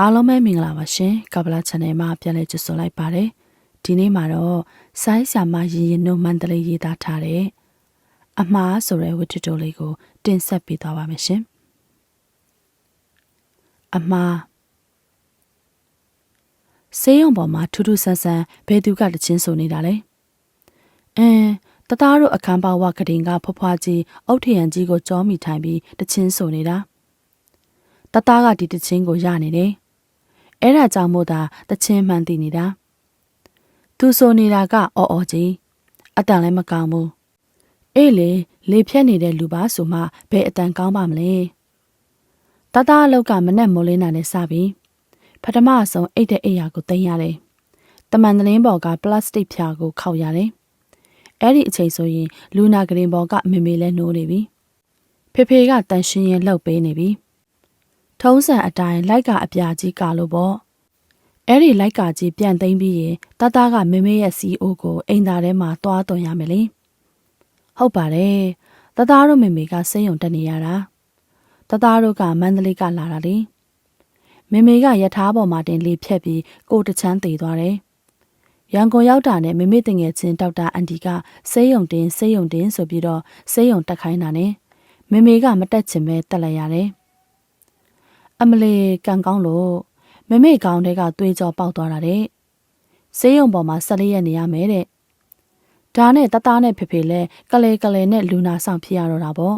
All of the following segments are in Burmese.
အားလုံးပဲမင်္ဂလာပါရှင်ကပလာ channel မှာပြန်လည်ကြိုဆိုလိုက်ပါတယ်ဒီနေ့မှာတော့ဆိုင်းဆာမရင်ရင်တို့မန္တလေးရေးသားထားတဲ့အမှားဆိုတဲ့ဝတ္ထုတိုလေးကို တင်ဆက်ပေးသွားပါမယ်ရှင်အမှားဆေးရုံပေါ်မှာထူးထူးဆန်းဆန်းဘယ်သူကတချင်းဆိုနေတာလဲအင်းတသားတို့အခန်းပါဝကတင်ကဖွားဖွားကြီးအုတ်ထရန်ကြီးကိုကြောမိထိုင်ပြီးတချင်းဆိုနေတာတသားကဒီတချင်းကိုရနေတယ် အဲ့ဒါကြောင့်မို့သာတချင်းမှန်သိနေတာသူဆိုနေတာကအော်အော်ကြီးအတန်လည်းမကောင်းဘူးအေးလေလေဖြတ်နေတဲ့လူပါဆိုမှဘယ်အတန်ကောင်းပါမလဲတသားအလောက်ကမနဲ့မိုးလင်းတာနဲ့စပြီးပထမဆုံးအိတ်တဲ့အိယာကိုတင်ရတယ်တမန်တလင်းပေါ်ကပလတ်စတစ်ဖြာကိုခောက်ရတယ်အဲ့ဒီအချိန်ဆိုရင်လူနာဂရင်ပေါ်ကမေမေလဲနိုးနေပြီဖေဖေကတန်ရှင်းရင်လှုပ်ပေးနေပြီ ထုံးစံအတိုင်းလိုက်ကအပြာကြီးကလို့ပေါ့အဲ့ဒီလိုက်ကကြီးပြန်သိမ်းပြီးရင်တသားကမမေရဲ့ CEO ကိုအိမ်သားထဲမှာတွားသွန်ရမယ်လေဟုတ်ပါတယ်တသားတို့မေမေကစိတ်ယုံတက်နေရတာတသားတို့ကမန္တလေးကလာတာလေမေမေကယထာပေါ်မှာတင်လေဖြက်ပြီးကိုတချမ်းသေးသွားတယ်ရန်ကုန်ရောက်တာနဲ့မေမေတငယ်ချင်းဒေါက်တာအန်တီကစေးယုံတင်စေးယုံတင်ဆိုပြီးတော့စေးယုံတက်ခိုင်းတာနဲ့မေမေကမတက်ချင်ပဲတက်လိုက်ရတယ် အမလီကန်ကောင်းလို့မမေကောင်းတဲ့ကသွေးကြောပေါက်သွားတာတဲ့ဆေးရုံပေါ်မှာ၁၄ရက်နေရမယ်တဲ့ဒါနဲ့တသားနဲ့ဖေဖေလဲကလေကလေနဲ့လူနာဆောင်ဖြစ်ရတော့တာပေါ့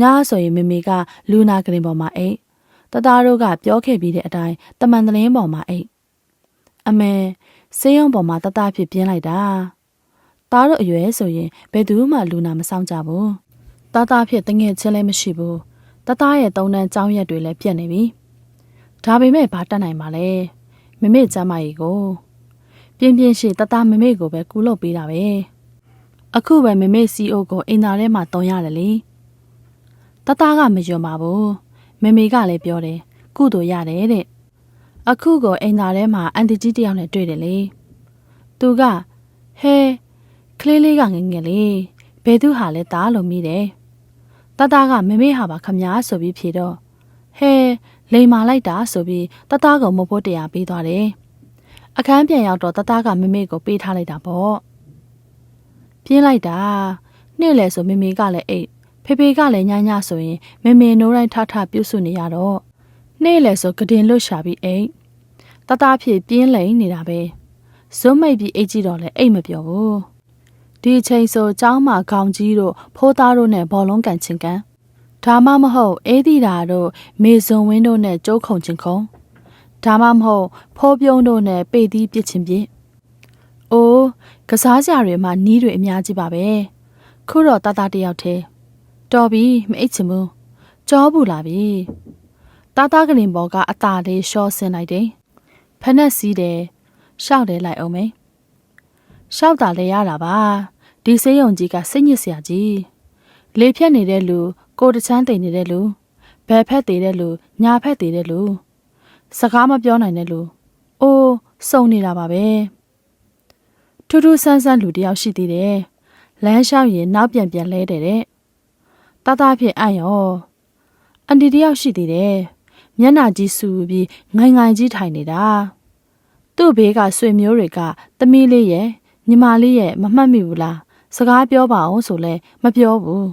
ညဆိုရင်မမေကလူနာကရင်ပေါ်မှာအိတ်တသားတို့ကပြောခဲ့ပြီးတဲ့အတိုင်းတမန်တလင်းပေါ်မှာအိတ်အမေဆေးရုံပေါ်မှာတသားဖြစ်ပြင်းလိုက်တာသားတို့အရွယ်ဆိုရင်ဘယ်သူမှလူနာမဆောင်ကြဘူးသားသားဖြစ်တငယ်ချင်းလည်းမရှိဘူး တသားရဲ့သုံးတန်းကြောင်းရက်တွေလည်းပြတ်နေပြီဒါပေမဲ့ဘာတတ်နိုင်ပါလဲမမေကျမကြီးကိုပြင်းပြင်းရှိတသားမမေကိုပဲကူလုပ်ပေးတာပဲအခုပဲမမေစီအိုကိုအိမ်သားထဲမှာတုံရတယ်လေတသားကမယွံပါဘူးမမေကလည်းပြောတယ်ကုသိုလ်ရတယ်တဲ့အခုကိုအိမ်သားထဲမှာအန်တီကြီးတယောက်နဲ့တွေ့တယ်လေသူကဟဲကလေးလေးကငငယ်လေးဘယ်သူဟာလဲတားလို့မိတယ် တသားကမမေဟာပါခမ ्या ဆိုပြီးဖြေတော့ဟဲလိန်မာလိုက်တာဆိုပြီးတသားကမဖို့တရားပေးသွားတယ်အခန်းပြန်ရောက်တော့တသားကမမေကိုပေးထားလိုက်တာပေါ့ပြင်းလိုက်တာနေ့လေဆိုမမေကလည်းအိတ်ဖေဖေကလည်းညညဆိုရင်မမေနိုးတိုင်းထထပြုတ်ဆွနေရတော့နေ့လေဆိုကတင်လွတ်ရှာပြီးအိတ်တသားဖြစ်ပြင်းလိန်နေတာပဲဇွတ်မိတ်ပြီးအိတ်ကြည့်တော့လဲအိတ်မပြောဘူး ဒီအချိန်ဆိုကျောင်းမှာခေါင်းကြီးတို့ဖိုးသားတို့နဲ့ဘောလုံးကန်ချင်ကန်ဒါမှမဟုတ်အေးဒီတာတို့မေဇွန်ဝင်းတို့နဲ့ကြိုးခုန်ချင်ခုံဒါမှမဟုတ်ဖိုးပြုံးတို့နဲ့ပေသီးပြစ်ချင်ပြစ်အိုးကစားစရာတွေမှာနီးတွေအများကြီးပါပဲခုတော့တတတယောက်သေးတော်ပြီမအိတ်ချင်ဘူးကြောဘူးလာပြီတတကလင်ပေါ်ကအตาလေးရှော့ဆင်လိုက်တယ်ဖက်နဲ့စီးတယ်ရှောက်တယ်လိုက်အောင်မယ် ရှောက်တာလည်းရတာပါဒီစေးရုံကြီးကစိတ်ညစ်စရာကြီးလေဖြတ်နေတဲ့လူကိုတချမ်းတိမ်နေတဲ့လူဘယ်ဖက်သေးတဲ့လူညာဖက်သေးတဲ့လူစကားမပြောနိုင်တဲ့လူအိုးစုံနေတာပါပဲထူးထူးဆန်းဆန်းလူတယောက်ရှိသေးတယ်လမ်းလျှောက်ရင်နောက်ပြန်ပြန်လဲတဲ့တဲ့တသားဖြစ်အံ့ရောအန်တီတယောက်ရှိသေးတယ်မျက်နှာကြီးစူပြီးငိုင်ငိုင်ကြီးထိုင်နေတာသူ့ဘေးကဆွေမျိုးတွေကသမီးလေးရဲ့ ညီမလေးရဲ့မမှတ်မိဘူးလားစကားပြောပါအောင်ဆိုလဲမပြောဘူး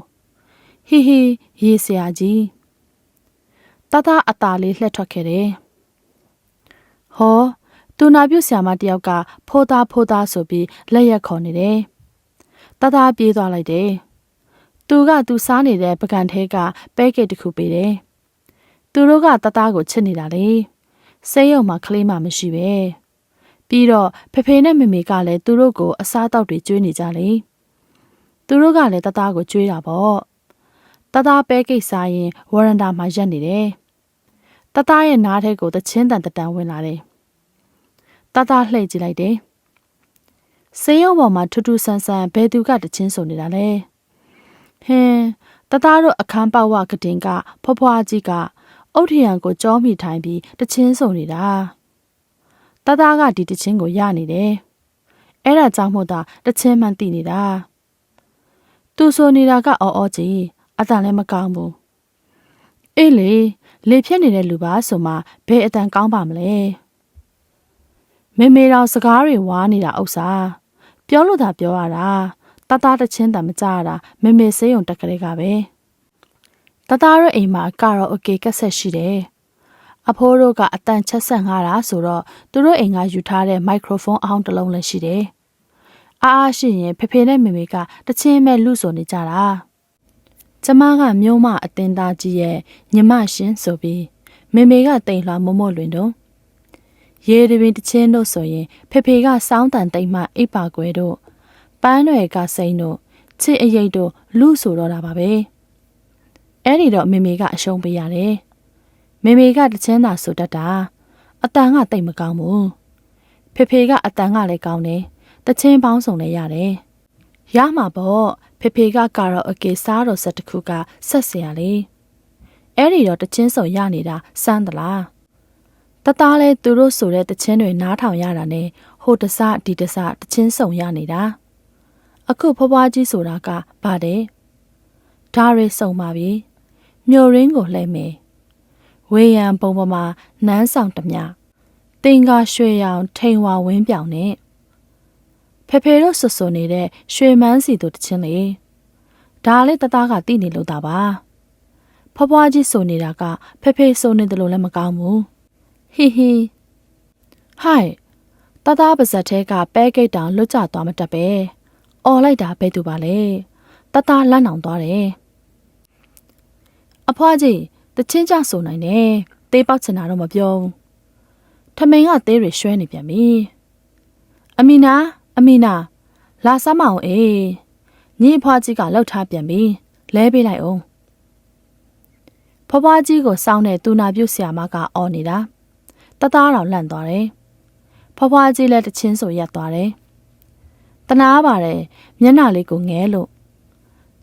ဟီဟီရေးဆရာကြီးတတအตาလေးလှက်ထွက်ခဲ့တယ်ဟောသူနာပြုဆရာမတယောက်ကဖိုးသားဖိုးသားဆိုပြီးလက်ရက်ခေါ်နေတယ်တတပြေးသွားလိုက်တယ်သူကသူစားနေတဲ့ပကံထဲကပဲကစ်တစ်ခုပေးတယ်သူတို့ကတတကိုချစ်နေတာလေစိတ်ယုံမှာကလေးမှမရှိပဲ ပြီးတော့ဖေဖေနဲ့မေမေကလည်းသူတို့ကိုအစားတောက်တွေကျွေးနေကြလေသူတို့ကလည်းတတကိုကျွေးတာပေါ့တသားပဲကိတ်စားရင်ဝရန်တာမှာရက်နေတယ်။တသားရဲ့နားထဲကိုတချင်းတန်တတန်ဝင်လာတယ်။တသားလှည့်ကြည့်လိုက်တယ်။ဆေးရုံပေါ်မှာထူးထူးဆန်းဆန်းဘယ်သူကတချင်းဆိုနေတာလဲ။ဟင်းတသားတို့အခန်းပေါက်ဝကတင်ကဖွားဖွားကြီးကအုတ်ထရံကိုကြောမိထိုင်ပြီးတချင်းဆိုနေတာ။ တသားကဒီတချင်းကိုရနေတယ်။အဲ့ဒါကြောင့်မို့သာတချင်းမှန်သိနေတာ။သူဆိုနေတာကအော်အော်ကြီးအတန်လည်းမကောင်းဘူးအေးလေလေဖြတ်နေတဲ့လူပါဆိုမှဘယ်အတန်ကောင်းပါမလဲမေမေတော်စကားတွေဝါနေတာဥစ္စာပြောလို့သာပြောရတာတသားတစ်ချင်းတမကြရတာမေမေစေးုံတက်ကလေးကပဲတသားရဲ့အိမ်မှာကာရောအိုကေကက်ဆက်ရှိတယ် အဖိုးတို့ကအတန်ချက်ဆက်ငါတာဆိုတော့သူတို့အိမ်ကယူထားတဲ့မိုက်ခရိုဖုန်းအဟောင်းတစ်လုံးလည်းရှိတယ်အားအားရှိရင်ဖေဖေနဲ့မေမေကတချင်းမဲ့လူဆိုနေကြတာကျမကမျိုးမအတင်းသားကြီးရဲ့ညီမရှင်ဆိုပြီးမေမေကတိမ်လွှာမမို့လွင်တော့ရေတပင်တချင်းတို့ဆိုရင်ဖေဖေကစောင်းတန်တိမ်မှအိပ်ပါကွယ်တို့ပန်းတွေကစိမ့်တို့ချစ်အရိတ်တို့လူဆိုတော့တာပါပဲအဲ့ဒီတော့မေမေကအရှုံးပေးရတယ် မေမေကတချင်းသာဆိုတတ်တာအတန်ကတိတ်မကောင်းဘူးဖေဖေကအတန်ကလည်းကောင်းတယ်တချင်းပေါင်းစုံလည်းရတယ်ရမှာပေါ့ဖေဖေကကတော့အကေစားတော်ဆက်တစ်ခုကဆက်เสียလေအဲ့ဒီတော့တချင်းစုံရနေတာစမ်းသလားတသားလဲသူတို့ဆိုတဲ့တချင်းတွေနားထောင်ရတာနဲ့ဟိုတစဒီတစတချင်းစုံရနေတာအခုဖွားဖွားကြီးဆိုတာကဗါတယ်ဓာရီစုံပါပြီမြို့ရင်းကိုလှည့်မယ် ဝေယံပုံပေါ်မှာနန်းဆောင်တမျှတင်ကားရွှေရောင် ထိန်ဝါဝင်းပြောင်နဲ့ဖေဖေတို့ဆွဆွနေတဲ့ရွှေမန်းစီတို့တချင်းလေဒါလည်းတသားကတိနေလို့တာပါဖွားဖွားကြီးဆိုနေတာကဖေဖေဆိုနေတယ်လို့လည်းမကောင်းဘူးဟီဟီဟိုင်တသားပါဇက်ထဲကပဲဂိတ်တောင်လွတ်ကျသွားမတတ်ပဲអော်လိုက်တာဘယ်သူပါလဲတသားလန့်အောင်သွားတယ်အဖွားကြီး တချင်းကြဆိုနိုင်တယ်သေးပေါက်ချင်တာတော့မပြောဘူးထမိန်ကသေးတွေရွှဲနေပြန်ပြီအမီနာအမီနာလာစမ်းမအောင်အေးညီဖွားကြီးကလှုပ်ထားပြန်ပြီလဲပေးလိုက်အောင်ဖွားဖွားကြီးကိုစောင်းတဲ့တူနာပြုတ်ဆရာမကအော်နေတာတသားတော်လန့်သွားတယ်ဖွားဖွားကြီးလည်းတချင်းဆိုရက်သွားတယ်တနာပါတယ်မျက်နှာလေးကိုငဲလို့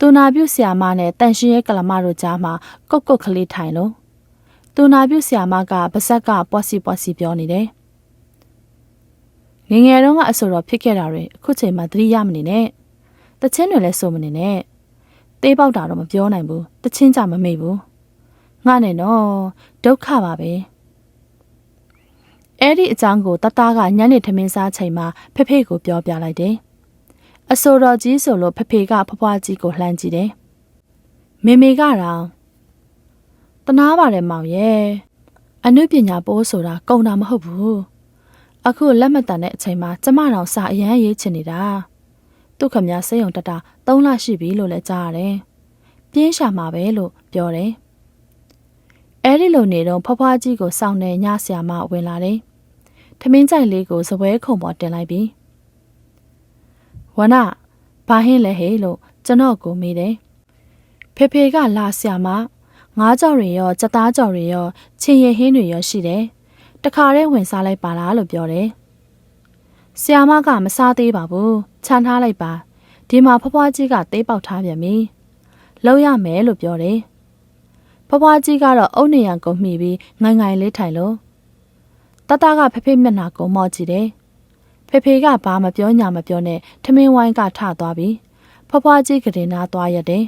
တူနာပြုတ်ဆရာမနဲ့တန်ရှင်ရဲ့ကလမတို့ကြားမှာကုတ်ကုတ်ကလေးထိုင်လို့တူနာပြုတ်ဆရာမကပါဇက်ကပွားစီပွားစီပြောနေတယ်ငငယ်တုန်းကအဆိုတော်ဖြစ်ခဲ့တာတွေအခုချိန်မှာသတိရမနေနဲ့တချင်းတွေလည်းစိုးမနေနဲ့တေးပေါက်တာတော့မပြောနိုင်ဘူးတချင်းကြမမေ့ဘူးငါနဲ့တော့ဒုက္ခပါပဲအဲ့ဒီအကြောင်းကိုတသားကညနေထမင်းစားချိန်မှာဖေဖေကိုပြောပြလိုက်တယ် အဆိုတော်ကြီးဆိုလို့ဖဖေကဖွားဖွားကြီးကိုလှမ်းကြည့်တယ်။မေမေကတော့တနာပါတယ်မောင်ရဲ့အနုပညာပိုးဆိုတာကုံတာမဟုတ်ဘူး။အခုလက်မတန်တဲ့အချိန်မှာကျမတော်စာအရန်ရေးချင်နေတာ။သူခမစိတ်ုံတတ3လရှိပြီလို့လည်းကြားရတယ်။ပြင်းရှာမှာပဲလို့ပြောတယ်။အဲဒီလိုနေတော့ဖွားဖွားကြီးကိုစောင့်နေညဆရာမဝင်လာတယ်။ထမင်းကြိုက်လေးကိုစပွဲခုံပေါ်တင်လိုက်ပြီး။ ဝနဘာဟင်းလဲဟဲ့လို့ကျွန်တော်ကိုမေးတယ်ဖေဖေကလာဆရာမငါးကြော်တွေရောကြက်သားကြော်တွေရောချင်းရဟင်းတွေရောရှိတယ်တခါတည်းဝင်စားလိုက်ပါလားလို့ပြောတယ်ဆရာမကမစားသေးပါဘူးခြံထားလိုက်ပါဒီမှာဖွားဖွားကြီးကသေးပေါက်ထားပြန်ပြီလောက်ရမယ်လို့ပြောတယ်ဖွားဖွားကြီးကတော့အုတ်နေရံကိုမှီပြီးငိုင်ငိုင်လေးထိုင်လို့တတကဖဖေမျက်နှာကိုမော့ကြည့်တယ် ဖေဖေကဘာမပြောညာမပြောနဲ့ထမင်းဝိုင်းကထသွားပြီးဖွားဖွားကြီးကတင်နာသွားရတယ်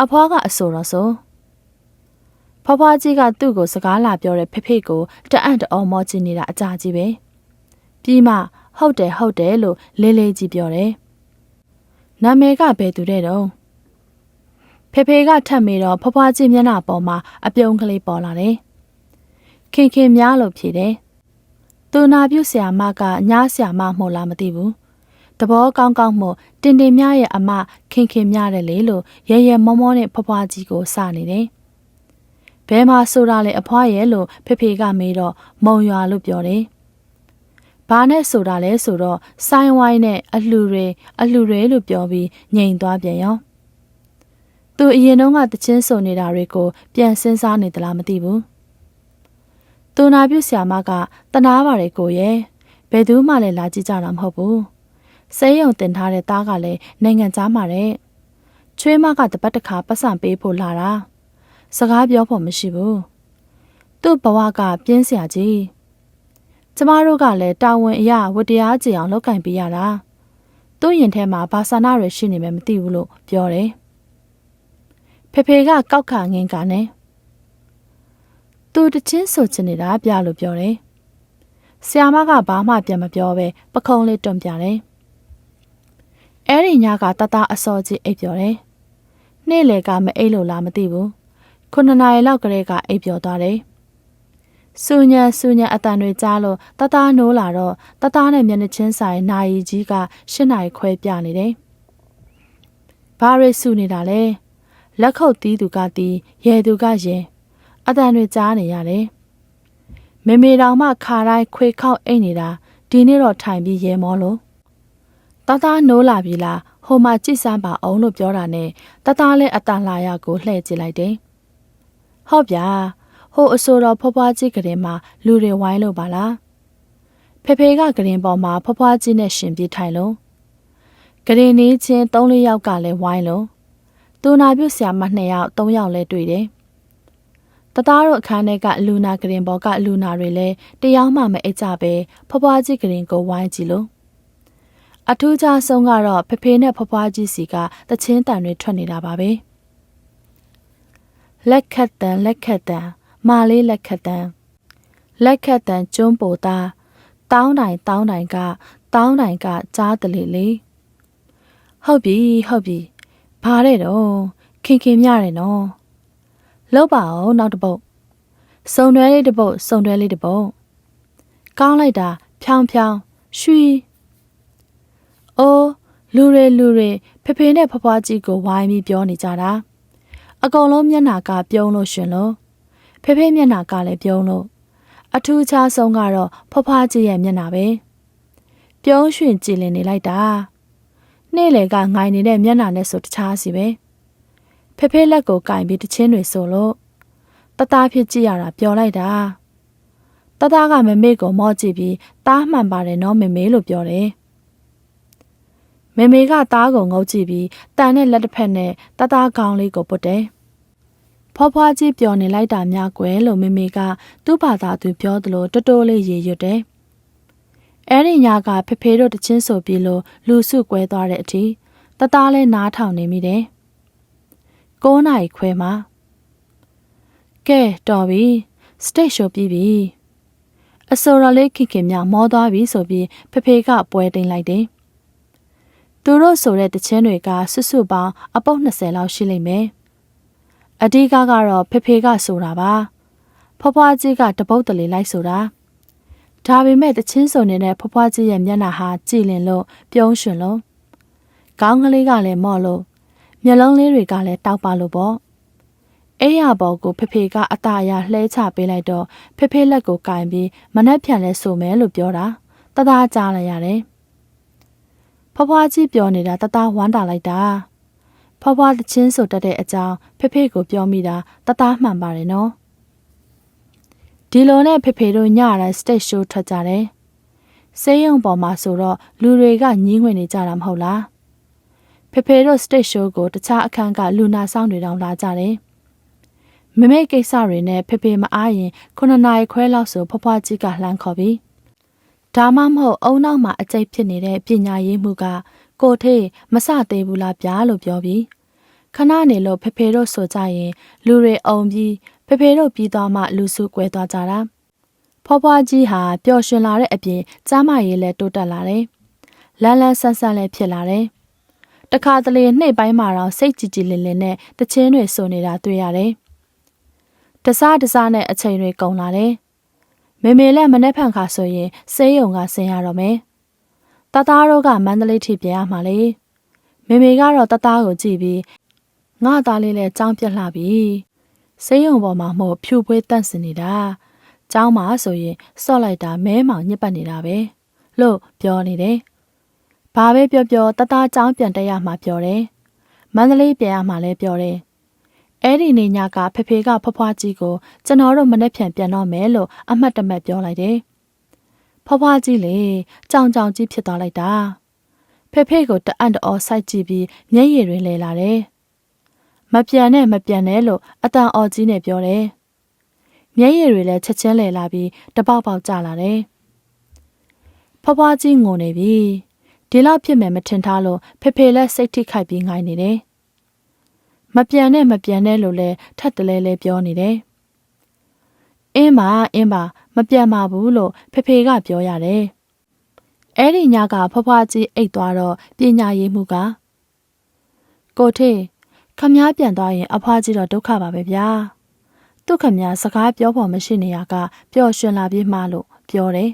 အဖွားကအဆိုတော့ဆိုဖွားဖွားကြီးကသူ့ကိုစကားလာပြောတဲ့ဖေဖေကိုတအံ့တောမောကြည့်နေတာအကြကြီးပဲပြီးမှဟုတ်တယ်ဟုတ်တယ်လို့လေးလေးကြီးပြောတယ်နာမည်ကဘယ်သူတဲ့တော့ဖေဖေကထပ်မေတော့ဖွားဖွားကြီးမျက်နှာပေါ်မှာအပြုံးကလေးပေါ်လာတယ်ခင်ခင်များလို့ဖြေတယ် သူနာပြုဆရာမကညားဆရာမမှုလားမသိဘူးတဘောကောင်းကောင်းမို့တင်တင်မြရဲ့အမခင်ခင်မြတယ်လေလို့ရဲရဲမောမောနဲ့ဖွားဖွားကြီးကိုစနေတယ်ဘဲမှာဆိုတာလေအဖွားရဲ့လို့ဖေဖေကမေးတော့မုံရွာလို့ပြောတယ်ဘာနဲ့ဆိုတာလဲဆိုတော့ဆိုင်းဝိုင်းနဲ့အလှူတွေအလှူတွေလို့ပြောပြီးငြိမ်သွားပြန်ရောသူအရင်တုန်းကတချင်းစုံနေတာတွေကိုပြန်စဉ်းစားနေသလားမသိဘူး သူနာပြုဆရာမကတနာပါတယ်ကိုရဲ့ဘယ်သူမှလည်းလာကြည့်ကြတာမဟုတ်ဘူးစေးရုံတင်ထားတဲ့သားကလည်းနိုင်ငံသားမှာတဲ့ချွေးမကတပတ်တခါပတ်စံပေးဖို့လာတာစကားပြောဖို့မရှိဘူးသူ့ဘဝကပြင်းစရာကြီးကျမတို့ကလည်းတာဝန်အရာဝတရားကြည်အောင်လုပ်ကင်ပေးရတာသူ့ရင်ထဲမှာဘာသာနာတွေရှိနေမှမသိဘူးလို့ပြောတယ်ဖေဖေဖေကကောက်ခါငင်းကနဲ့ သူတချင်းဆိုချင်နေတာပြလို့ပြောတယ်။ဆရာမကဘာမှပြန်မပြောပဲပခုံးလေးတွန့်ပြတယ်။အဲ့ဒီညကတတအစောကြီးအိပ်ပျော်တယ်။နေ့လေကမအိပ်လို့လားမသိဘူး။ခုနှစ်နာရီလောက်ကလေးကအိပ်ပျော်သွားတယ်။စူညံစူညံအတန်တွေကြားလို့တတနိုးလာတော့တတနဲ့မျက်နှာချင်းဆိုင်နာယီကြီးကရှစ်နာရီခွဲပြနေတယ်။ဘာရဲစူနေတာလဲ။လက်ခုပ်တီးသူကတီးရဲသူကရဲ အတန်တွေကြားနေရတယ်။မေမေတော်မှခါတိုင်းခွေခောက်အိတ်နေတာဒီနေ့တော့ထိုင်ပြီးရဲမောလို့တသားနိုးလာပြီလားဟိုမှာကြည့်စမ်းပါအောင်လို့ပြောတာနဲ့တသားလဲအတန်လာရကိုလှည့်ကြည့်လိုက်တယ်။ဟုတ်ဗျာဟိုအဆိုတော်ဖွားဖွားကြီးကလေးမှာလူတွေဝိုင်းလို့ပါလား။ဖေဖေကကရင်ပေါ်မှာဖွားဖွားကြီးနဲ့ရှင်ပြီးထိုင်လို့ကရင်နေချင်း၃-၄ယောက်ကလည်းဝိုင်းလို့သူနာပြုတ်ဆရာမ2ယောက်3ယောက်လဲတွေ့တယ်။ တသားတို့အခန်းထဲကလူနာကရင်ပေါ်ကလူနာတွေလည်းတယောက်မှမအိတ်ကြပဲဖွားဖွားကြီးကရင်ကိုဝိုင်းကြည့်လို့အထူးခြားဆုံးကတော့ဖဖေနဲ့ဖွားဖွားကြီးစီကတချင်းတန်တွေထွက်နေတာပါပဲလက်ခတ်တန်လက်ခတ်တန်မာလေးလက်ခတ်တန်လက်ခတ်တန်ကျွန်းပိုသားတောင်းတိုင်တောင်းတိုင်ကတောင်းတိုင်ကကြားတလေလေဟုတ်ပြီဟုတ်ပြီဘာတဲ့တော့ခင်ခင်မြတယ်နော် လောက်ပါအောင်နောက်တစ်ပုတ်စုံတွဲလေးတစ်ပုတ်စုံတွဲလေးတစ်ပုတ်ကောင်းလိုက်တာဖြောင်းဖြောင်းရွှီအိုးလူတွေလူတွေဖေဖေနဲ့ဖွားဖွားကြီးကိုဝိုင်းပြီးပြောနေကြတာအကုန်လုံးမျက်နာကပြုံးလို့ရှင်လို့ဖေဖေမျက်နာကလည်းပြုံးလို့အထူးခြားဆုံးကတော့ဖွားဖွားကြီးရဲ့မျက်နာပဲပြုံးရွှင်ကြည်လင်နေလိုက်တာနေ့လေကငိုင်နေတဲ့မျက်နာနဲ့ဆိုတခြားစီပဲ ဖေဖေလက်ကိုကင်ပြီးတချင်းတွေဆိုလို့တသားဖြစ်ကြည့်ရတာပျော်လိုက်တာတသားကမမေကိုမော့ကြည့်ပြီးတားမှန်ပါတယ်နော်မမေလို့ပြောတယ်မေမေကသားကိုငုတ်ကြည့်ပြီးတန်နဲ့လက်တစ်ဖက်နဲ့တသားကောင်းလေးကိုပုတ်တယ်ဖွားဖွားကြီးပျော်နေလိုက်တာများကွယ်လို့မေမေကသူ့ဘာသာသူပြောသလိုတိုးတိုးလေးရေရွတ်တယ်အဲ့ဒီညကဖေဖေတို့တချင်းဆိုပြီးလို့လူစုကွဲသွားတဲ့အထိတသားလဲနားထောင်နေမိတယ်။ 9နာရီခွဲမှာကဲတော်ပြီစတိတ်ရှိုးပြီးပြီ။အစောရလေးခင်ခင်မြမောသွားပြီဆိုပြီးဖေဖေကပွဲတင်လိုက်တယ်။သူတို့ဆိုတဲ့တချင်းတွေကဆွဆွပေါင်းအပုတ်20လောက်ရှိလိမ့်မယ်။အဓိကကတော့ဖေဖေကဆိုတာပါ။ဖွားဖွားကြီးကတပုတ်တလေလိုက်ဆိုတာ။ဒါပေမဲ့တချင်းစုံနေတဲ့ဖွားဖွားကြီးရဲ့မျက်နှာဟာကြည်လင်လို့ပြုံးရွှင်လို့ခေါင်းကလေးကလည်းမော့လို့ မျက်လုံးလေးတွေကလည်းတောက်ပါလို့ပေါ့အဲ့ရပေါ်ကိုဖေဖေကအตาရလှဲချပေးလိုက်တော့ဖေဖေလက်ကိုကင်ပြီးမနှက်ဖြန်လဲဆိုမယ်လို့ပြောတာတသားကြားလိုက်ရတယ်ဖွားဖွားကြီးပြောနေတာတသားဝမ်းတာလိုက်တာဖွားဖွားတချင်းဆိုတတ်တဲ့အကြောင်းဖေဖေကိုပြောမိတာတသားမှန်ပါတယ်နော်ဒီလိုနဲ့ဖေဖေတို့ညတိုင်း stage show ထွက်ကြတယ်။ဆေးရုံပေါ်မှာဆိုတော့လူတွေကညင်းဝင်နေကြတာမဟုတ်လား။ ဖေဖေတို့ stage show ကိုတခြားအခန်းကလူနာဆောင်တွေတောင်လာကြတယ်။မမေကိစ္စတွေနဲ့ဖေဖေမအားရင်ခုနှစ်နာရီခွဲလောက်ဆိုဖွားဖွားကြီးကလှမ်းခေါ်ပြီးဒါမှမဟုတ်အုံနောက်မှာအကျိတ်ဖြစ်နေတဲ့ပညာရေးမှုကကိုထေးမစသေးဘူးလားဗျာလို့ပြောပြီးခဏနေလို့ဖေဖေတို့ဆိုကြရင် လူတွေအုံပြီးဖေဖေတို့ပြီးသွားမှလူစုကွဲသွားကြတာဖွားဖွားကြီးဟာပျော်ရွှင်လာတဲ့အပြင်ကျမ်းမာရေးလည်းတိုးတက်လာတယ်လန်းလန်းဆန်းဆန်းလည်းဖြစ်လာတယ် တခါတလေနှိပ်ပိုင်းမှာတော့စိတ်ကြည်ကြည်လင်လင်နဲ့တချင်းတွေဆိုနေတာတွေ့ရတယ်တစားတစားနဲ့အချိန်တွေကုန်လာတယ်မေမေလည်းမနှက်ဖန်ခါဆိုရင်ဆေးရုံကဆင်းရတော့မယ်တသားတို့ကမန္တလေးထိပြန်ရမှာလေမေမေကတော့တသားကိုကြည့်ပြီးငါသားလေးလည်းကြောင်းပြက်လှပြီဆေးရုံပေါ်မှာမို့ဖြူပွဲတန့်စင်နေတာ။ကျောင်းမှာဆိုရင်စော့လိုက်တာမဲမောင်ညစ်ပတ်နေတာပဲလို့ပြောနေတယ်။ ဘာပဲပြောပြောတသားကျောင်းပြန်တက်ရမှာပြောတယ်။မန္တလေးပြန်ရမှာလည်းပြောတယ်။အဲ့ဒီနေညကဖေဖေကဖွားဖွားကြီးကိုကျွန်တော်တို့မနေ့ပြန်ပြန်တော့မယ်လို့အမှတ်တမဲ့ပြောလိုက်တယ်။ဖွားဖွားကြီးလေကြောင်ကြောင်ကြီးဖြစ်သွားလိုက်တာ။ဖေဖေကိုတအံ့တော်စိုက်ကြည့်ပြီးမျက်ရည်တွေလဲလာတယ်။မပြန်နဲ့မပြန်နဲ့လို့အတန်အော်ကြီးနဲ့ပြောတယ်။မျက်ရည်တွေလည်းချက်ချင်းလဲလာပြီးတပေါက်ပေါက်ကျလာတယ်။ဖွားဖွားကြီးငိုနေပြီ။ ဒီလောက်ဖြစ်မယ်မထင်ထားလို့ဖေဖေလည်းစိတ်ထိခိုက်ပြီးငိုင်းနေတယ်။မပြန်နဲ့မပြန်နဲ့လို့လဲထပ်တလဲလဲပြောနေတယ်အင်းပါအင်းပါမပြန်ပါဘူးလို့ဖေဖေကပြောရတယ်အဲ့ဒီညကဖွားဖွားကြီးအိတ်သွားတော့ပညာရေးမှုကကိုထေခမည်းပြန်သွားရင်အဖွားကြီးတော့ဒုက္ခပါပဲဗျာသူခမည်းစကားပြောဖို့မရှိနေရကပျော်ရွှင်လာပြီးမှလို့ပြောတယ်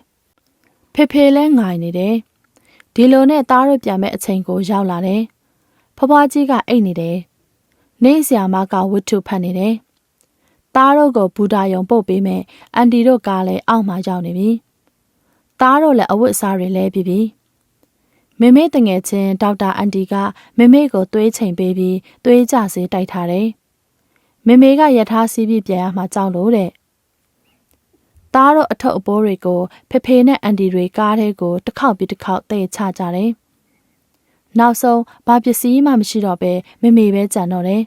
ဖေဖေလဲငိုင်နေတယ် ဒီလိုနဲ့သားတို့ပြန်မဲ့အချိန်ကိုရောက်လာတယ်ဖွားဖွားကြီးကအိတ်နေတယ်နေဆရာမကဝတ္ထုဖတ်နေတယ်သားတို့ကိုဘူတာယုံပုတ်ပေးမယ်အန်တီတို့ကလည်းအောက်မှာရောက်နေပြီသားတို့လည်းအဝတ်အစားတွေလဲပြီးပြီမေမေတငယ်ချင်းဒေါက်တာအန်တီကမေမေကိုသွေးချိန်ပေးပြီးသွေးကြစေးတိုက်ထားတယ်မေမေကယထာစီးပြီးပြန်ရမှာကြောက်လို့တဲ့ သားတို့အထုပ်အပိုးတွေကိုဖေဖေနဲ့အန်တီတွေကားထဲကိုတစ်ခေါက်ပြီးတစ်ခေါက်တည့်ချကြတယ်နောက်ဆုံးဘာပစ္စည်းမှမရှိတော့ပဲမေမေပဲကြံတော့တယ်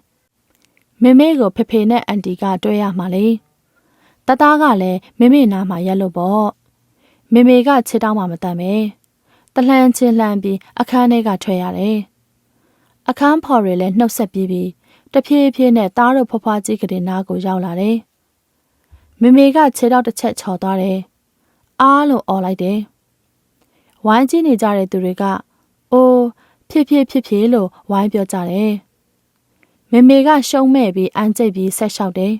မေမေကိုဖေဖေနဲ့အန်တီကတွဲရမှာလေတသားကလည်းမေမေနားမှာရက်လို့ပေါ့မေမေကချစ်တောင်းမှမတတ်ပဲတလှမ်းချင်းလှမ်းပြီးအခန်းထဲကထွက်ရတယ်အခန်းဖော်တွေလည်းနှုတ်ဆက်ပြီးပြီးတဖြည်းဖြည်းနဲ့သားတို့ဖွားဖွားကြီးကလေးနားကိုရောက်လာတယ် မေမေကခြေတော့တစ်ချက်ချော်သွားတယ်အားလို့អော်လိုက်တယ်ဝိုင်းကြည့်နေကြတဲ့သူတွေကအိုးဖြစ်ဖြစ်ဖြစ်ဖြစ်လို့ဝိုင်းပြောကြတယ်မေမေကရှုံးမဲ့ပြီးအန်ကျိတ်ပြီးဆက်လျှောက်တယ်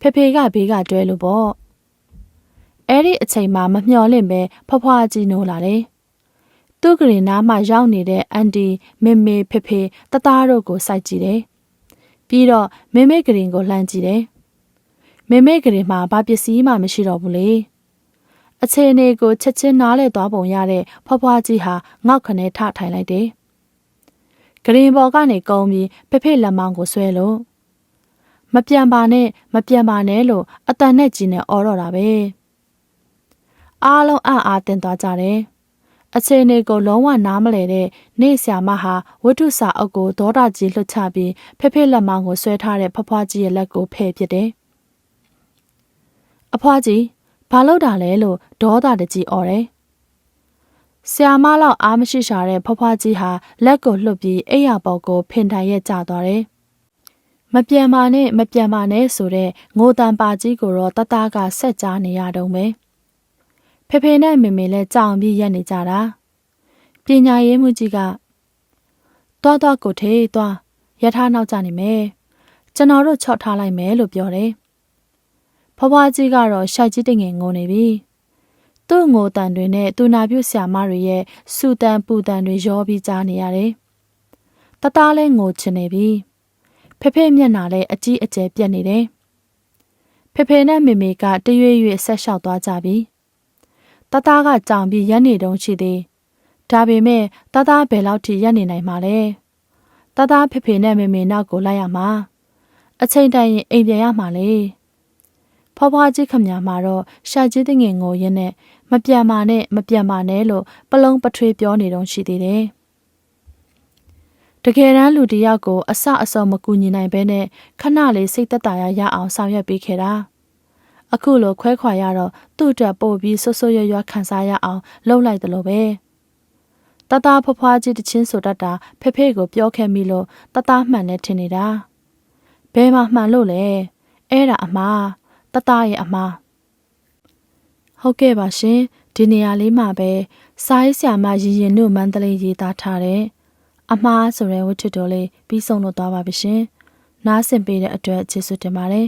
ဖေဖေကဘေးကတွဲလို့ပေါ့အဲ့ဒီအချိန်မှာမမျှော်လင့်ပဲဖွားဖွားကြီးနိုးလာတယ်သူ့ကလေးနားမှာရောက်နေတဲ့အန်တီမေမေဖေဖေတသားတို့ကိုစိုက်ကြည့်တယ်ပြီးတော့မေမေကရင်ကိုလှမ်းကြည့်တယ် မေမေကလေးမှာဘာပစ္စည်းမှမရှိတော့ဘူးလေအချိန်လေးကိုချက်ချင်းနားလဲသွားပုံရတဲ့ဖွားဖွားကြီးဟာငေါက်ခနဲထထိုင်လိုက်တယ်ဂရင်ဘော်ကနေကုန်းပြီးဖဖေလက်မောင်းကိုဆွဲလို့မပြန်ပါနဲ့မပြန်ပါနဲ့လို့အတန်နဲ့ကြီးနဲ့အော်တော့တာပဲအားလုံးအံ့အားတင်သွားကြတယ်အချိန်လေးကိုလုံးဝနားမလဲတဲ့နေဆ iam မဟာဝတ္ထုစာအုပ်ကိုဒေါတာကြီးလွှတ်ချပြီးဖဖေလက်မောင်းကိုဆွဲထားတဲ့ဖဖွားကြီးရဲ့လက်ကိုဖယ်ပစ်တယ် အဖွားကြီးဘာလို့တာလဲလို့ဒေါတာတကြီးអော်တယ်။ဆီယာမလောက်အားမရှိရှာတဲ့ဖွားဖွားကြီးဟာလက်ကိုလှုပ်ပြီးအိယာပေါ်ကိုဖင်ထိုင်ရဲ့ကျသွားတယ်။မပြန်ပါနဲ့မပြန်ပါနဲ့ဆိုတဲ့ငိုတန်ပါကြီးကိုတော့တသားကဆက်ကြားနေရတော့မယ်။ဖေဖေနဲ့မေမေလည်းကြောင်ပြီးရက်နေကြတာ။ပညာရေးမှုကြီးကတွားတွားကိုထေးတွားရထားနောက်ကျနေမယ်။ကျွန်တော်တို့ချော့ထားလိုက်မယ်လို့ပြောတယ်။ ဖွားဖွားကြီးကတော့ရှိုက်ကြီးတငယ်ငိုနေပြီ။သူ့ငိုတန်တွေနဲ့သူနာပြုဆရာမတွေရဲ့စူတန်ပူတန်တွေရောပြီးကြားနေရတယ်။တသားလဲငိုချင်နေပြီ။ဖေဖေမျက်နှာလဲအကြီးအကျယ်ပြက်နေတယ်။ဖေဖေနဲ့မေမေကတရွေ့ရွေ့ဆက်လျှောက်သွားကြပြီ။တသားကကြောင်ပြီးရက်နေတုံးရှိသေး။ဒါပေမဲ့တသားဘယ်လောက်ထိရက်နေနိုင်မှာလဲ။တသားဖေဖေနဲ့မေမေနောက်ကိုလိုက်ရမှာ။အချိန်တန်ရင်အိမ်ပြန်ရမှာလေ။ ဖွားဖွားကြီးခမညာမှာတော့ရှာကြီးတငင်ငိုရင်းနဲ့မပြန်ပါနဲ့မပြန်ပါနဲ့လို့ပလုံးပထွေးပြောနေတော့ရှိသေးတယ်။တကယ်တမ်းလူတယောက်ကိုအဆအစောမကူညီနိုင်ဘဲနဲ့ခဏလေးစိတ်သက်သာရရအောင်ဆောင်ရွက်ပေးခဲ့တာ။အခုလိုခွဲခွာရတော့သူ့အတွက်ပို့ပြီးဆွဆွရွရွခံစားရအောင်လှုပ်လိုက်တယ်လို့ပဲ။တသားဖွားဖွားကြီးတချင်းဆိုတတ်တာဖေဖေကိုပြောခဲ့မိလို့တသားမှန်နဲ့ထင်နေတာ။ဘယ်မှာမှန်လို့လဲ။အဲ့ဒါအမှား တသားရဲ့အမှားဟုတ်ကဲ့ပါရှင်ဒီနေရာလေးမှာပဲစာရေးဆရာမရည်ရင်တို့မန္တလေးရေးသားထားတဲ့အမှားဆိုတဲ့ဝတ္ထုတော်လေးပြီးဆုံးလို့သွားပါပြီရှင်နားဆင်ပေးတဲ့အတွက်ကျေးဇူးတင်ပါတယ်